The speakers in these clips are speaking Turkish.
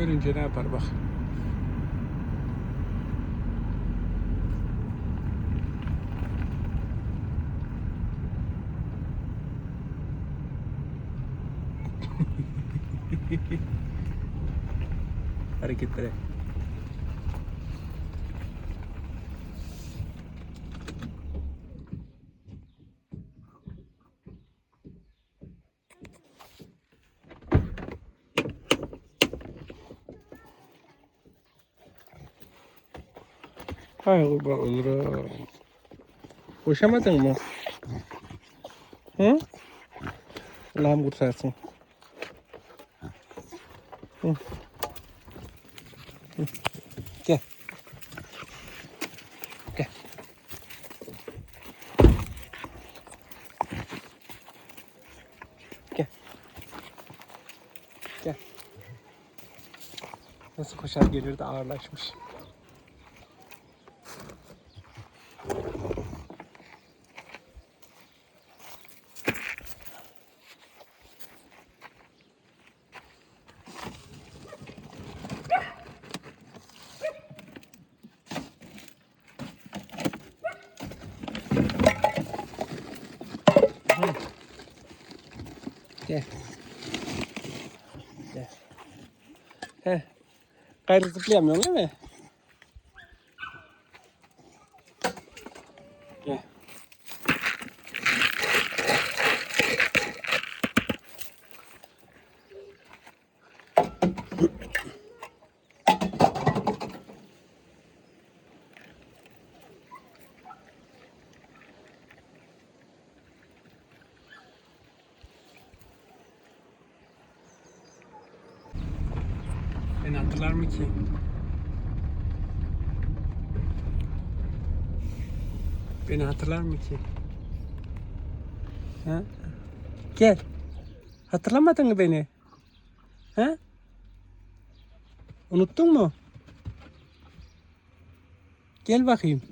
Görünce ne yapar bak. Hareketlere. Hay kurban olurum. Koşamadın mı? Hı? Allah'ım kurtarsın. Hı. Hı. Gel. Gel. Gel. Gel. Nasıl koşar gelir de ağırlaşmış. Gel. Gel. Heh. Gayrı zıplayamıyorsun değil mi? 22. Beni hatırlar mı ki? Ha? Gel. Hatırlamadın mı beni? Ha? Unuttun mu? Gel bakayım.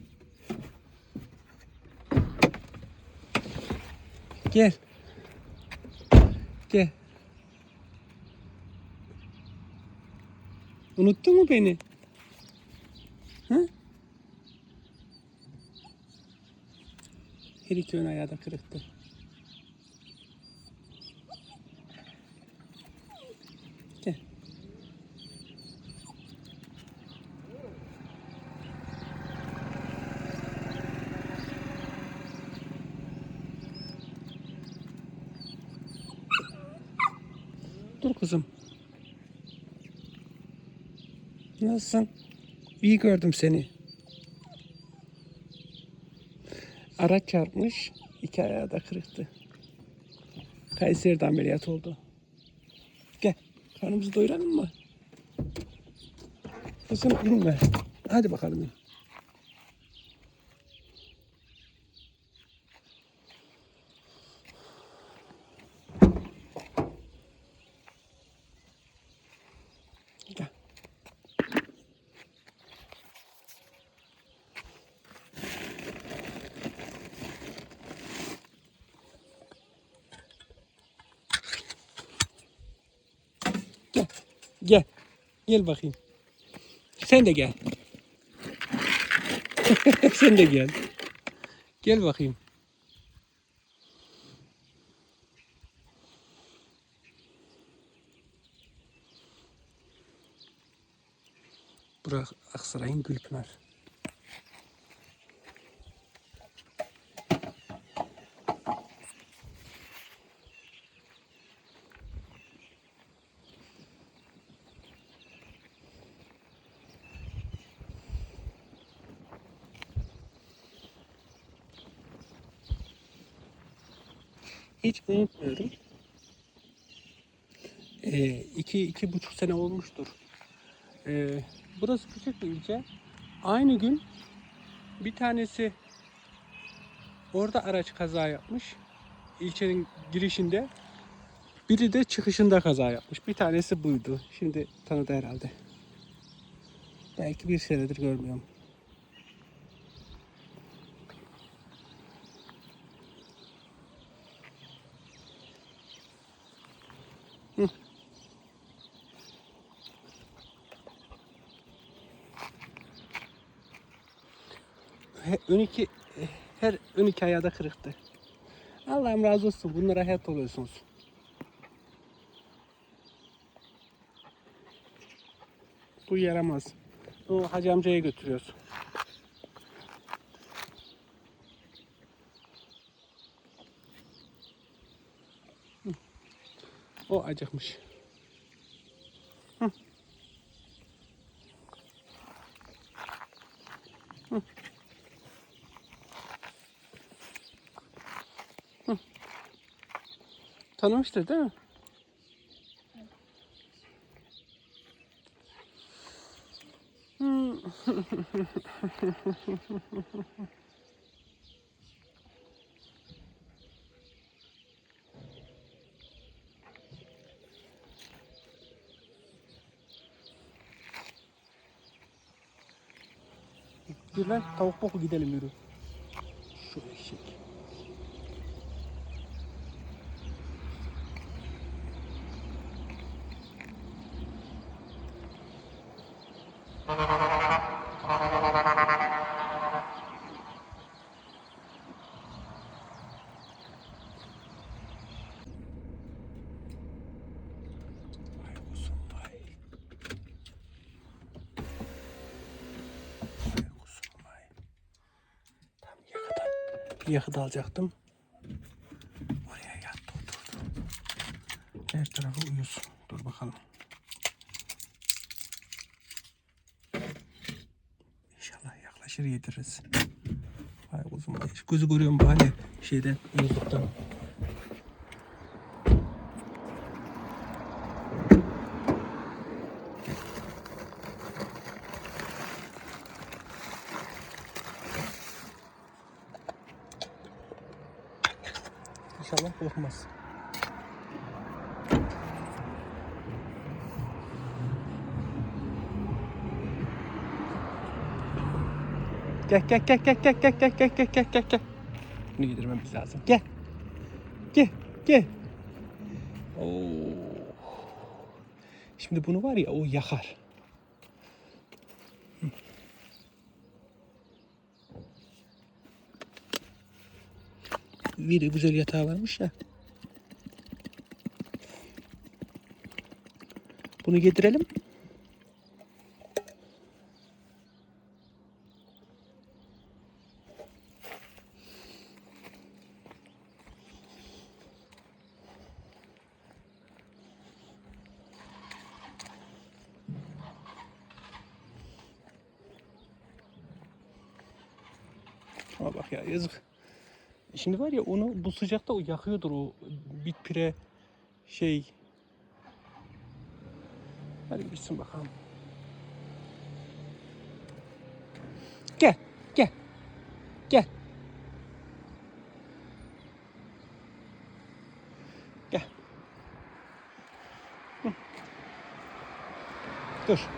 Gel. Gel. Unuttun mu beni? Hı? Her iki ön ayağı da kırıktı. Gel. Dur kızım. Nasılsın? İyi gördüm seni. Araç çarpmış. iki ayağı da kırıktı. Kayseri'de ameliyat oldu. Gel. Karnımızı doyuralım mı? Kızım inme. Hadi bakalım. Gel. Gel. Gel. Gel bakayım. Sen de gel. Sen de gel. Gel bakayım. Hiç unutmuyorum. Ee, iki, iki buçuk sene olmuştur. Ee, burası küçük bir ilçe. Aynı gün bir tanesi orada araç kaza yapmış. İlçenin girişinde. Biri de çıkışında kaza yapmış. Bir tanesi buydu. Şimdi tanıdı herhalde. Belki bir senedir görmüyorum. He- ön iki her ön iki ayağı da kırıktı. Allah'ım razı olsun. Bunlara hayat oluyorsunuz. Bu yaramaz. O hacı amcaya götürüyoruz. O acıkmış. Hı. Tanımıştır değil mi? Hmm. Lan tavuk boku gidelim yürü. Şu eşek. Vay kuzum vay. Vay kuzum vay. Tam yakıda, bir yakıt alacaktım. Oraya yattı oturdu. Her tarafı uyusun. Dur bakalım. aşırı yediririz. Hay kuzum. Kuzu görüyorum bari şeyden YouTube'dan. İnşallah korkmaz. Gel gel gel gel gel gel gel gel gel gel gel gel. Bunu yedirmemiz lazım. Gel. Gel gel. Oo. Şimdi bunu var ya o yakar. Bir de güzel yatağı varmış ya. Bunu yedirelim. Ama bak ya yazık. Şimdi var ya onu bu sıcakta o yakıyordur o bit pire şey. Hadi gitsin bakalım. Gel, gel. Gel. Gel. Hı. Dur.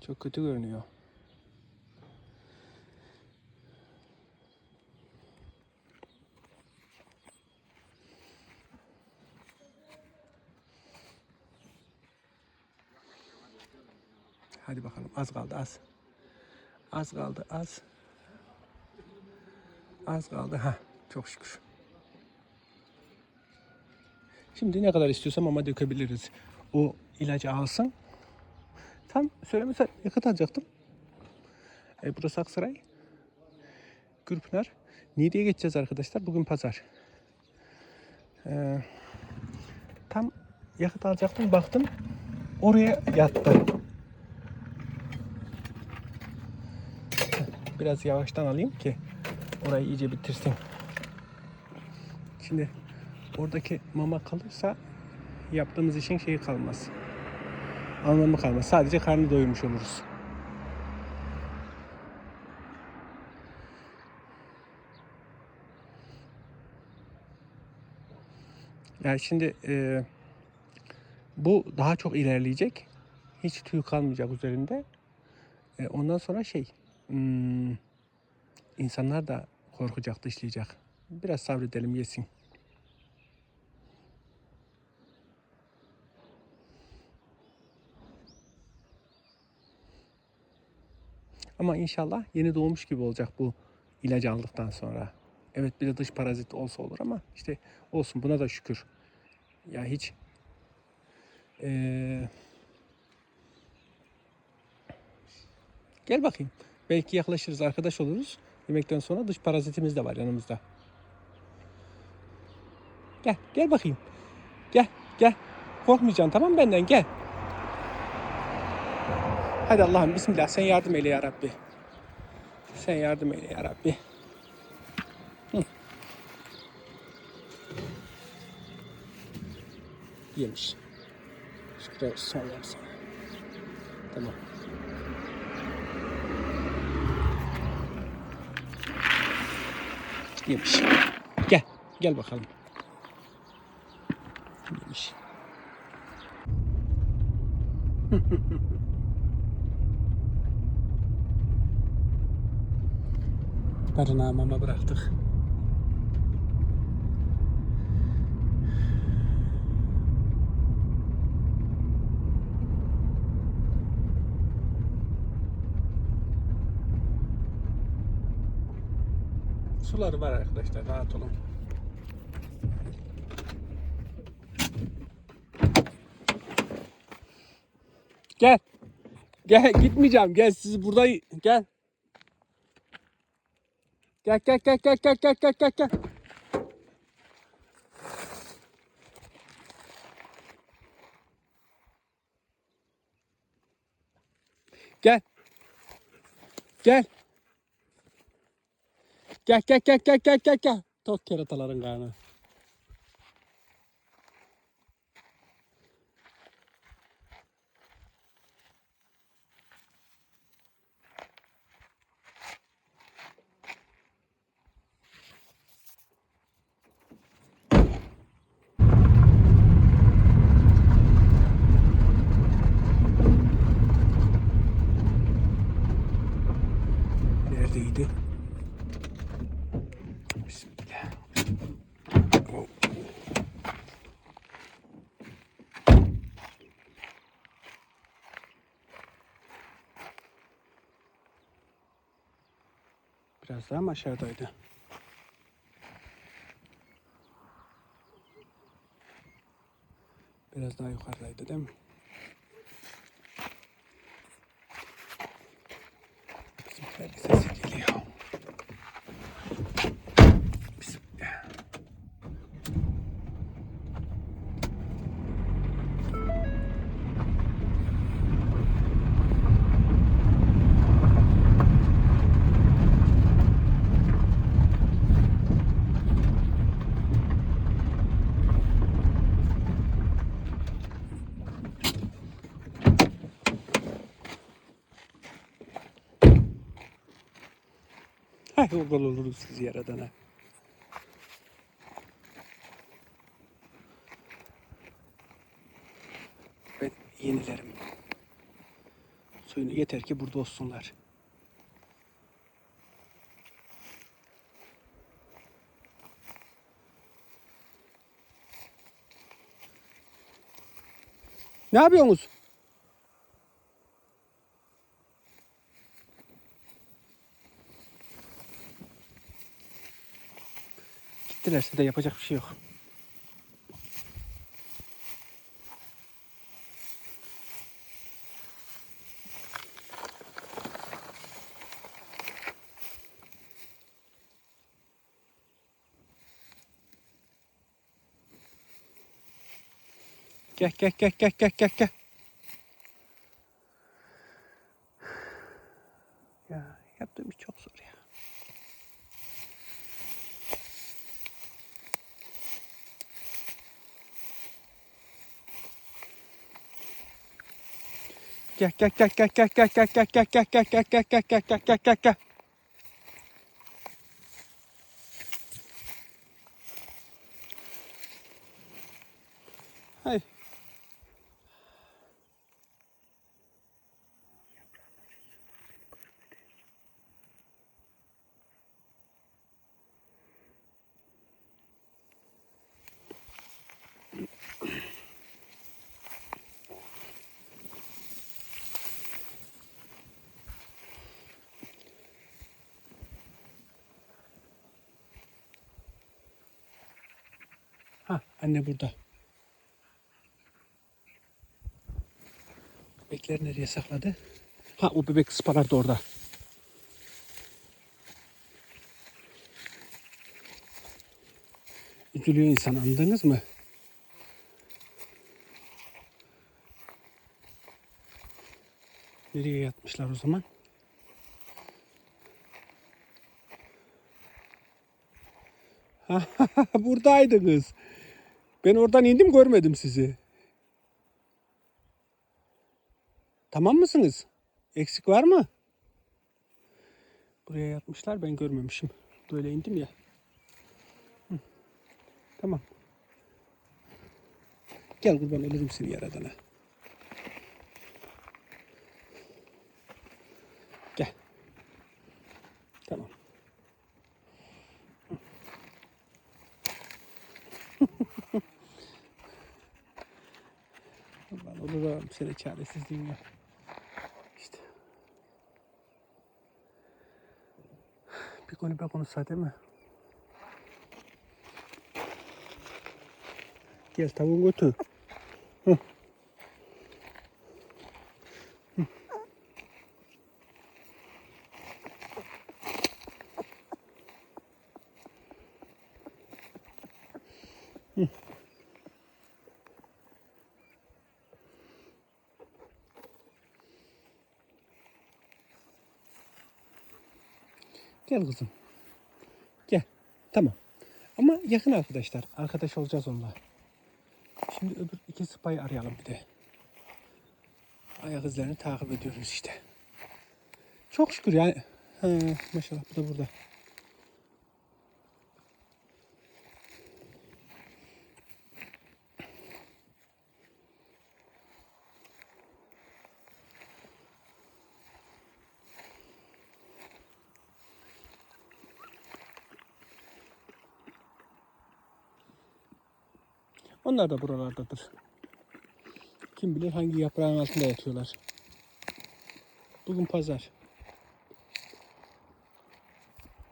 çok kötü görünüyor Hadi bakalım az kaldı az. Az kaldı az. Az kaldı ha çok şükür. Şimdi ne kadar istiyorsam ama dökebiliriz. O ilacı alsın. Tam söylemese yakıt alacaktım. E, burası Aksaray. Gürpınar. Niğde'ye geçeceğiz arkadaşlar. Bugün pazar. E, tam yakıt alacaktım. Baktım oraya yattı. Biraz yavaştan alayım ki orayı iyice bitirsin. Şimdi oradaki mama kalırsa yaptığımız işin şeyi kalmaz. Anlamı kalmaz. Sadece karnı doyurmuş oluruz. Yani şimdi e, bu daha çok ilerleyecek. Hiç tüy kalmayacak üzerinde. E, ondan sonra şey hmm, insanlar da korkacak, dışlayacak. Biraz sabredelim yesin. Ama inşallah yeni doğmuş gibi olacak bu ilacı aldıktan sonra. Evet bir de dış parazit olsa olur ama işte olsun buna da şükür. Ya hiç eee, gel bakayım. Belki yaklaşırız, arkadaş oluruz. Yemekten sonra dış parazitimiz de var yanımızda. Gel, gel bakayım. Gel, gel. Korkmayacaksın tamam benden? Gel. Hadi Allah'ım bismillah sen yardım eyle ya Rabbi. Sen yardım eyle ya Rabbi. Hı. Yemiş. Şükürler son ver sana. Tamam. Yemiş. Gel. Gel bakalım. Yemiş. Barınağı mama bıraktık. Suları var arkadaşlar rahat olun. Gel. Gel gitmeyeceğim. Gel siz burada gel. Gel gel gel gel gel gel gel gel gel. Gel. Gel. Gel gel gel gel gel gel gel. Tok kerataların karnı. Biraz daha mı aşağıdaydı? Biraz daha yukarıdaydı değil mi? Bizimkiler bir sesi geliyor. Bismillah. Oğul oluruz sizi yaradana. Ben yenilerim. Suyunu yeter ki burada olsunlar. Ne yapıyorsunuz? Gittilerse de yapacak bir şey yok. Gel gel gel gel gel gel gel. Ya yaptığım iş çok zor ya. Gel gel gel gel gel gel gel gel gel gel gel gel gel gel gel gel gel gel gel. Hay. Ha anne burada. Bebekleri nereye sakladı? Ha o bebek ıspanak da orada. Üzülüyor insan anladınız mı? Nereye yatmışlar o zaman? Buradaydınız. Ben oradan indim görmedim sizi. Tamam mısınız? Eksik var mı? Buraya yatmışlar ben görmemişim. Böyle indim ya. Hı. Tamam. Gel kurban olurum seni yaradana. Gel. Tamam. Bunu da bir sene çaresizliğim yok. İşte. Bir konu bir konu sade mi? Gel tavuğun götü. Hı. Gel kızım. Gel. Tamam. Ama yakın arkadaşlar. Arkadaş olacağız onunla. Şimdi öbür iki sıpayı arayalım bir de. Ayak izlerini takip ediyoruz işte. Çok şükür yani. Ha, maşallah bu da burada. Onlar da buralardadır. Kim bilir hangi yaprağın altında yatıyorlar. Bugün pazar.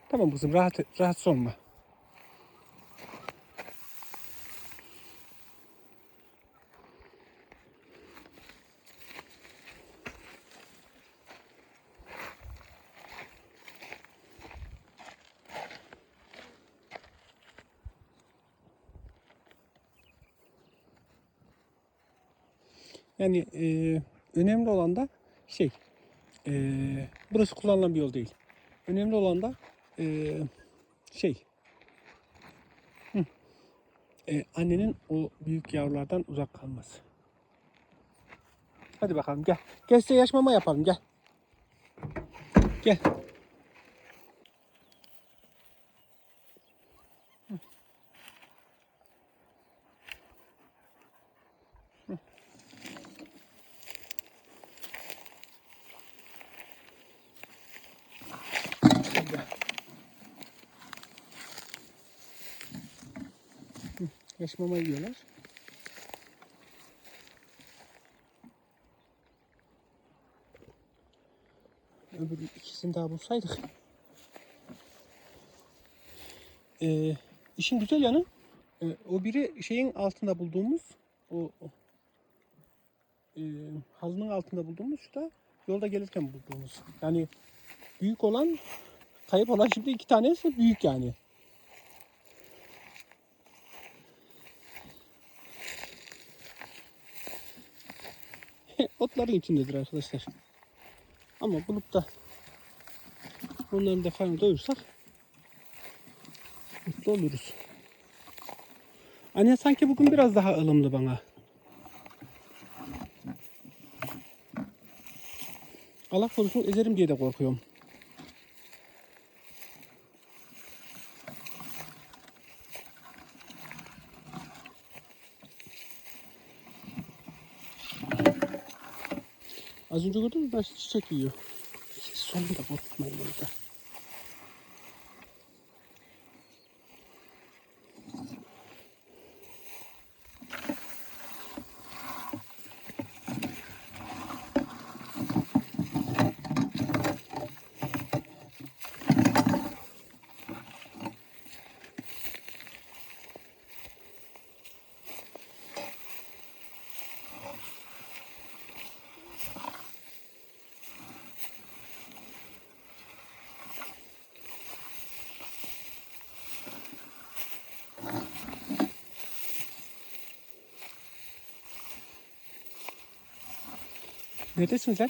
Tamam kızım rahat rahatsız olma. Yani e, önemli olan da şey, e, burası kullanılan bir yol değil. Önemli olan da e, şey, hı, e, annenin o büyük yavrulardan uzak kalması. Hadi bakalım gel. Gel size yaş mama yapalım gel. Gel. Yaş mama yiyorlar. Öbür ikisini daha bulsaydık. Ee, işin güzel yanı e, o biri şeyin altında bulduğumuz o, o e, halının altında bulduğumuz şu da yolda gelirken bulduğumuz. Yani büyük olan kayıp olan şimdi iki tanesi büyük yani. Otların içindedir arkadaşlar. Ama bulup da onların da karnını doyursak mutlu oluruz. Anne sanki bugün biraz daha ılımlı bana. Allah korusun ezerim diye de korkuyorum. Az önce gördün mü nasıl çiçek yiyor. Sonunda korkutmayın onu da. Neredesin sen?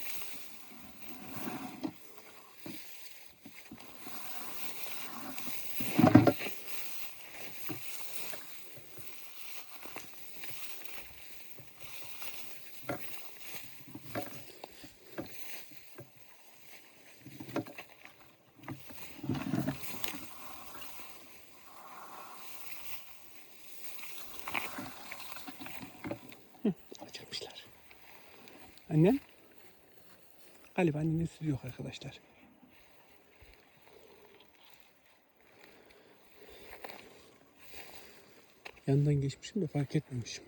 Galiba annemin sütü yok arkadaşlar. Yandan geçmişim de fark etmemişim.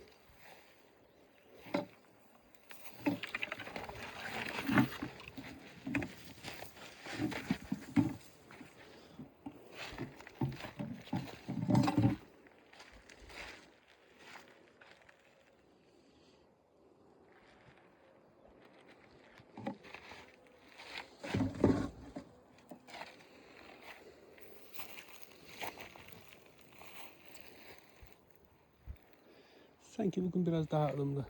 Bugün biraz daha ılımlı.